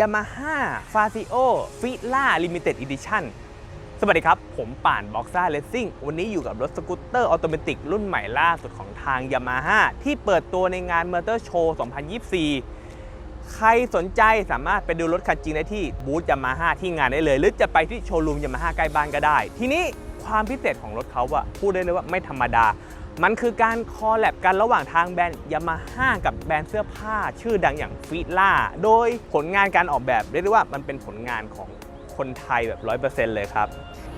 Yamaha f a z i o f i l a Limited Edition สวัสดีครับ ผมป่านบ็อกซ่าเลสซิ่งวันนี้อยู่กับรถสกูตเตอร์ออโตเมติกรุ่นใหม่ล่าสุดของทาง Yamaha ที่เปิดตัวในงาน Motor Show 2024 ใครสนใจสามารถไปดูรถคันจริงได้ที่บูธยามาฮ่าที่งานได้เลย หรือจะไปที่โชว์รูมยามาฮ่าใกล้บ้านก็ได้ ทีนี้ความพิเศษของรถเขาอะพูดได้เลยว่าไม่ธรรมดา มันคือการคอลแลบกันระหว่างทางแบรนด์ยามาฮ่ากับแบรนด์เสื้อผ้าชื่อดังอย่างฟิล่าโดยผลงานการออกแบบเรียกได้ว่ามันเป็นผลงานของคนไทยแบบ 100%เลยครับ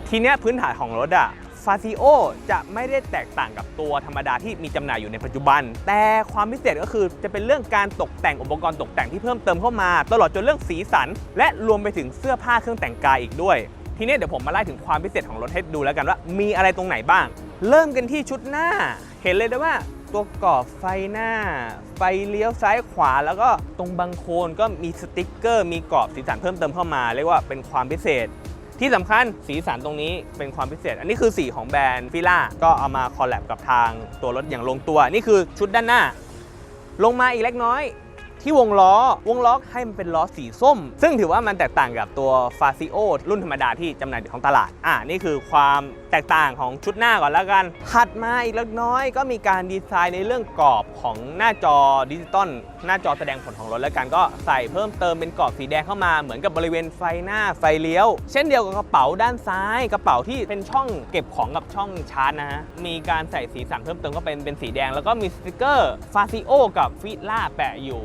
ทีเนี้ยพื้นฐานของรถอะฟาซิโอจะไม่ได้แตกต่างกับตัวธรรมดาที่มีจำหน่ายอยู่ในปัจจุบัน แต่ความพิเศษก็คือจะเป็นเรื่องการตกแต่งอุปกรณ์ตกแต่งที่เพิ่มเติมเข้ามา ตลอดจนเรื่องสีสัน และรวมไปถึงเสื้อผ้าเครื่องแต่งกายอีกด้วย ทีนี้เดี๋ยวผมมาไล่ถึงความพิเศษของรถให้ดูแล้วกันว่า มีอะไรตรงไหนบ้าง เริ่มกันที่ชุดหน้า เห็นเลยได้ว่าตัวกรอบไฟหน้า ไฟเลี้ยวซ้ายขวา แล้วก็ตรงบังโคนก็มีสติกเกอร์ มีกรอบสีสันเพิ่มเติมเข้ามาเรียกว่าเป็นความพิเศษ ที่สำคัญสีสันตรงนี้เป็นความพิเศษ อันนี้คือสีของแบรนด์ฟิล่าก็เอามาคอลแลบกับทางตัวรถอย่างลงตัว นี่คือชุดด้านหน้า ลงมาอีกเล็กน้อย ที่วงล้อ วงล้อให้มันเป็นล้อสีส้ม ซึ่งถือว่ามันแตกต่างกับตัว f a z i o รุ่นธรรมดาที่จำหน่ายอยู่ของตลาด อ่านี่คือความแตกต่างของชุดหน้าก่อนแล้วกัน ถัดมาอีกเล็กน้อยก็มีการดีไซน์ในเรื่องกรอบของหน้าจอดิจิตอลหน้าจอแสดงผลของรถแล้วกันก็ใส่เพิ่มเติมเป็นกรอบสีแดงเข้ามาเหมือนกับบริเวณไฟหน้าไฟเลี้ยว เช่นเดียวกับกระเป๋าด้านซ้าย กระเป๋าที่เป็นช่องเก็บของกับช่องชาร์จนะฮะมีการใส่สีสันเพิ่มเติมก็เป็นเป็นสีแดง แล้วก็มีสติกเกอร์ f a z i o กับฟิล่าแปะอยู่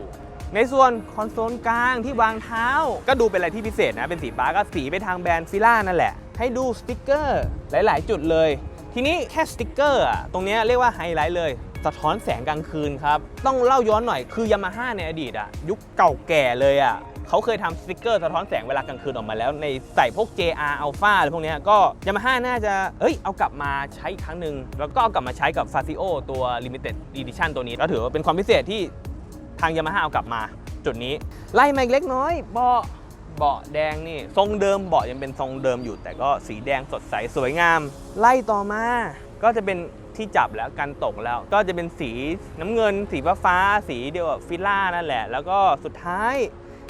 ในส่วนคอนโซลกลางที่วางเท้า ก็ดูเป็นอะไรที่พิเศษนะ เป็นสีฟ้าก็สีไปทางแบรนด์ฟิล่านั่นแหละ ให้ดูสติกเกอร์หลาย ๆ จุดเลย ทีนี้แค่สติกเกอร์ตรงนี้เรียกว่าไฮไลท์เลยสะท้อนแสงกลางคืนครับ ต้องเล่าย้อนหน่อยคือยามาฮ่าในอดีตอะยุคเก่าแก่เลยอะเขาเคยทำสติกเกอร์สะท้อนแสงเวลากลางคืนออกมาแล้ว ในใส่พวก JR Alpha อะไรพวกนี้ก็ยามาฮ่าน่าจะเอ้ยเอากลับมาใช้อีกครั้งหนึ่งแล้วก็เอากลับมาใช้กับ f a z i o ตัว Limited Edition ตัวนี้ก็ถือว่าเป็นความพิเศษที่างยามาฮ่าเอากลับมา จุดนี้ ไล่มาอีกเล็กน้อยเบาะเบาะแดงนี่ ทรงเดิมเบาะยังเป็นทรงเดิมอยู่ แต่ก็สีแดงสดใสสวยงาม ไล่ต่อมา ก็จะเป็นที่จับแล้วกันตกแล้ว ก็จะเป็นสีน้ำเงิน สีฟ้าสีเดียวกับฟิล่านั่นแหละ แล้วก็สุดท้าย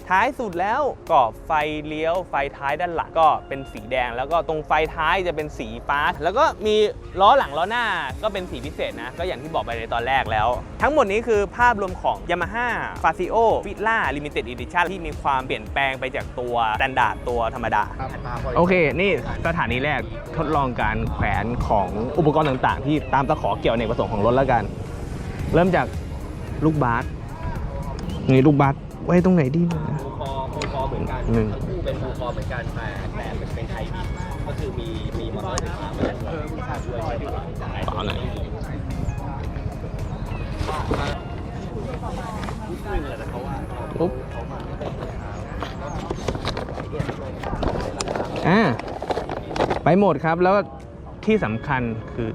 ท้ายสุดแล้วกรอบไฟเลี้ยวไฟท้ายด้านหลังก็เป็นสีแดง แล้วก็ตรงไฟท้ายจะเป็นสีฟ้า แล้วก็มีล้อหลังล้อหน้าก็เป็นสีพิเศษนะ ก็อย่างที่บอกไปในตอนแรกแล้ว ทั้งหมดนี้คือภาพรวมของ Yamaha f a z i o f i l a Limited Edition ที่มีความเปลี่ยนแปลงไปจากตัวสแตนดาร์ดตัวธรรมดา โอเค นี่สถานีแรกทดลองการแขวนของอุปกรณ์ต่างๆ ที่ตามตะขอเกี่ยวในกประสงค์ของรถแล้วกัน เริ่มจากลูกบาสนี่ลูกบาส ไว้ตรงไหนดีนะ บูคอบูคอเหมือนกันหนึ่ง ทั้คู่เป็นบูคอเหมือนกันแต่แต่เป็นเป็นไทยบีก็คือมีมีมอเตอร์ไฟฟ้ามาแล้วด้วยด้วยใช้ดีกว่าต่อหน่อยปุ๊บอ่าไปหมดครับแล้วที่สำคัญคือ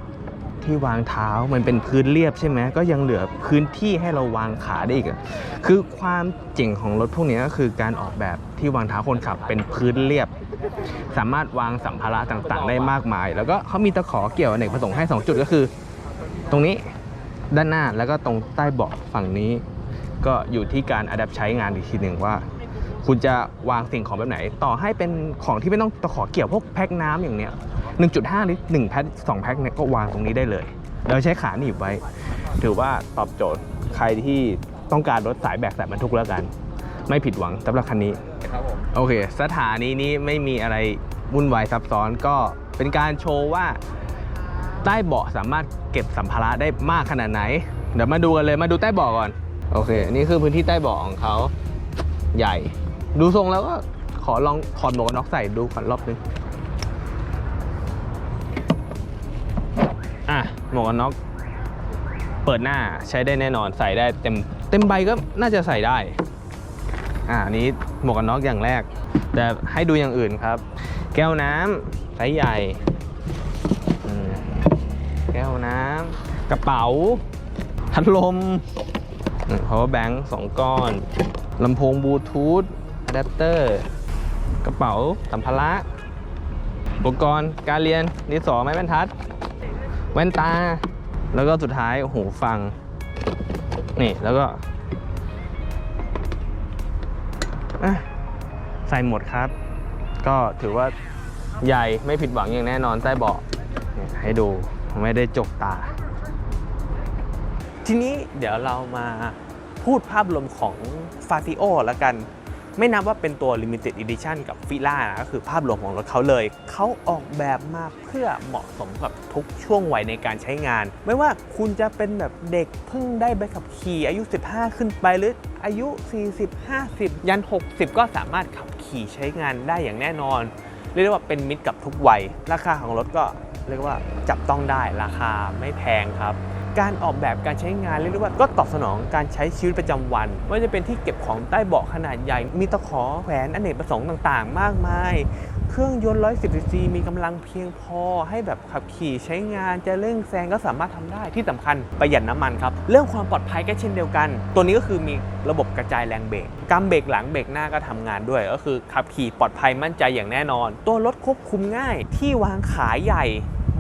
ที่วางเท้ามันเป็นพื้นเรียบใช่ไหมก็ยังเหลือพื้นที่ให้เราวางขาได้อีกอะคือความเจ๋งของรถพวกนี้ก็คือการออกแบบที่วางเท้าคนขับเป็นพื้นเรียบ สามารถวางสัมภาระต่างๆ ได้มากมาย แล้วก็เขามีตะขอเกี่ยวอเนกประสงค์ให้ 2 จุดก็คือ ตรงนี้ด้านหน้าแล้วก็ตรงใต้เบาะฝั่งนี้ ก็อยู่ที่การอัดใช้งานอีกทีหนึ่งว่าคุณจะวางสิ่งของแบบไหน ต่อให้เป็นของที่ไม่ต้องตะขอเกี่ยวพวกแพ็คน้ำอย่างเนี้ย 1.5 ลิตร1แพ็ค2แพ็คเนี่ยก็วางตรงนี้ได้เลย โดยใช้ขาหนีบไว้ ถือว่าตอบโจทย์ใครที่ต้องการรถสายแบกสายบรรทุกแล้วกัน ไม่ผิดหวังสำหรับคันนี้ครับผมโอเค สถานีนี้ไม่มีอะไรวุ่นวายซับซ้อนก็เป็นการโชว์ว่าใต้เบาะสามารถเก็บสัมภาระได้มากขนาดไหน เดี๋ยวมาดูกันเลยมาดูใต้เบาะก่อน โอเค นี่คือพื้นที่ใต้เบาะของเขาใหญ่ ดูทรงแล้วก็ขอลองถอดหมวกกันน็อกใส่ดูก่อนรอบนึง หมวกกันน็อกเปิดหน้าใช้ได้แน่นอนใส่ได้เต็มเต็มใบก็น่าจะใส่ได้ อ่านี้หมวกกันน็อกอย่างแรก แต่ให้ดูอย่างอื่นครับ แก้วน้ำไซส์ใหญ่ แก้วน้ำกระเป๋าพัดลมอืม power bank สองก้อนลำโพงบลูทูธอะแดปเตอร์กระเป๋าสัมภาระอุปกรณ์การเรียนดินสอไม้บรรทัด แว่นตา แล้วก็สุดท้ายหูฟัง นี่แล้วก็ใส่หมดครับ ก็ถือว่าใหญ่ไม่ผิดหวังอย่างแน่นอนใต้เบาะให้ดูไม่ได้จกตา ทีนี้เดี๋ยวเรามาพูดภาพรวมของ f a z i o แล้วกัน ไม่นับว่าเป็นตัว Limited Edition กับฟิล่านะก็คือภาพรวมของรถเขาเลย เขาออกแบบมาเพื่อเหมาะสมกับทุกช่วงวัยในการใช้งาน ไม่ว่าคุณจะเป็นแบบเด็กเพิ่งได้ใบขับขี่อายุ 15 ขึ้นไปหรืออายุ 40 50 ยัน 60 ก็สามารถขับขี่ใช้งานได้อย่างแน่นอน เรียกได้ว่าเป็นมิตรกับทุกวัย ราคาของรถก็เรียกว่าจับต้องได้ราคาไม่แพงครับ การออกแบบการใช้งานเรียกได้ว่าก็ตอบสนองการใช้ชีวิตประจำวันไม่ว่าจะเป็นที่เก็บของใต้เบาะขนาดใหญ่ มีตะขอแขวนอเนกประสงค์ต่าง ๆ มากมาย เครื่องยนต์110ซีซีมีกำลังเพียงพอ ให้แบบขับขี่ใช้งานจะเร่งแซงก็สามารถทำได้ที่สำคัญประหยัดน้ำมันครับ เรื่องความปลอดภัยก็เช่นเดียวกัน ตัวนี้ก็คือมีระบบกระจายแรงเบรกกำเบรกหลังเบรกหน้าก็ทำงานด้วย ก็คือขับขี่ปลอดภัยมั่นใจอย่างแน่นอน ตัวรถควบคุมง่ายที่วางขาใหญ่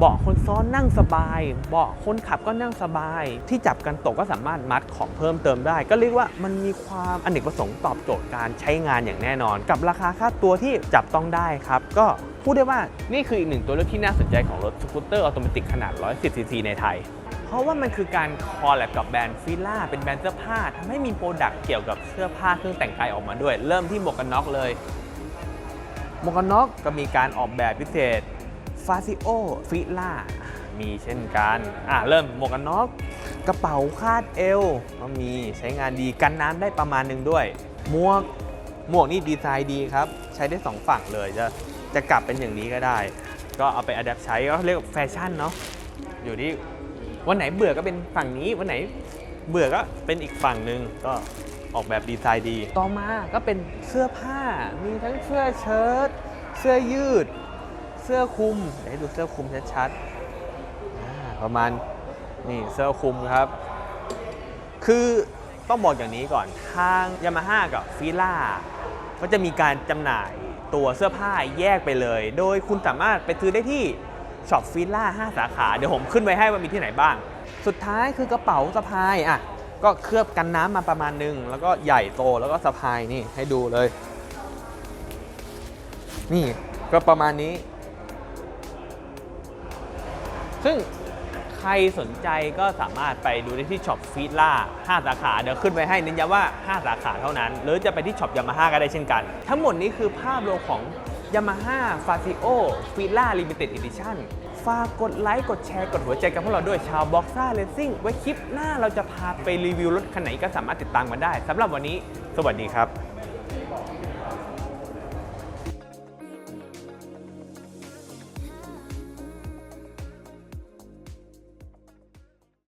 เบาะคนซ้อนนั่งสบาย เบาะคนขับก็นั่งสบาย ที่จับกันตกก็สามารถมัดของเพิ่มเติมได้ ก็เรียกว่ามันมีความอเนกประสงค์ตอบโจทย์การใช้งานอย่างแน่นอน กับราคาค่าตัวที่จับต้องได้ครับ ก็พูดได้ว่านี่คืออีกหนึ่งตัวเลือกที่น่าสนใจของรถสกูตเตอร์ออโตเมติขนาด 110ซีซีในไทยเพราะว่ามันคือการคอลแลบกับแบรนด์ฟิล่าเป็นแบรนด์เสื้อผ้าทำให้มีโปรดักต์เกี่ยวกับเสื้อผ้าเครื่องแต่งกายออกมาด้วย เริ่มที่หมวกกันน็อกเลยหมวกกันน็อกก็มีการออกแบบพิเศษาซิโอฟิล่ามีเช่นกันอะเริ่มหมวกกันน็อกกระเป๋าคาดเอวก็มีใช้งานดีกันน้ำได้ประมาณหนึ่งด้วย หมวกหมวกนี่ดีไซน์ดีครับ ใช้ได้สองฝั่งเลยจะจะกลับเป็นอย่างนี้ก็ได้ ก็เอาไปอัดแอปใช้ก็เรียกว่าแฟชั่นเนาะอยู่ที่วันไหนเบื่อก็เป็นฝั่งนี้วันไหนเบื่อก็เป็นอีกฝั่งหนึ่งก็ออกแบบดีไซน์ดี ต่อมาก็เป็นเสื้อผ้า มีทั้งเสื้อเชิ้ต เสื้อยืด เสื้อคลุมเดี๋ยวให้ดูเสื้อคลุมชัดๆประมาณนี่เสื้อคลุมครับ คือต้องบอกอย่างนี้ก่อนทางยามาฮ่ากับฟิล่าก็จะมีการจำหน่ายตัวเสื้อผ้าแยกไปเลย โดยคุณสามารถไปซื้อได้ที่ช็อปฟิล่า5สาขา เดี๋ยวผมขึ้นไว้ให้ว่ามีที่ไหนบ้าง สุดท้ายคือกระเป๋าสะพายอะก็เคลือบกันน้ำมาประมาณนึง แล้วก็ใหญ่โตแล้วก็สะพายนี่ให้ดูเลย นี่ก็ประมาณนี้ ซึ่งใครสนใจก็สามารถไปดูได้ที่ช็อปฟีดล่า5สาขา เดี๋ยวขึ้นไว้ให้เน้นย้ำว่า 5 สาขาเท่านั้น หรือจะไปที่ช็อปยามาฮ่าก็ได้เช่นกัน ทั้งหมดนี้คือภาพรวมของ Yamaha f a z i o f i l a Limited Edition ฝากกดไลค์ กดแชร์ กดหัวใจกับพวกเราด้วยชาวบ็อกซ่าเลสซิ่งไว้คลิปหน้าเราจะพาไปรีวิวรถคันไหนก็สามารถติดตามกันได้สำหรับวันนี้ สวัสดีครับ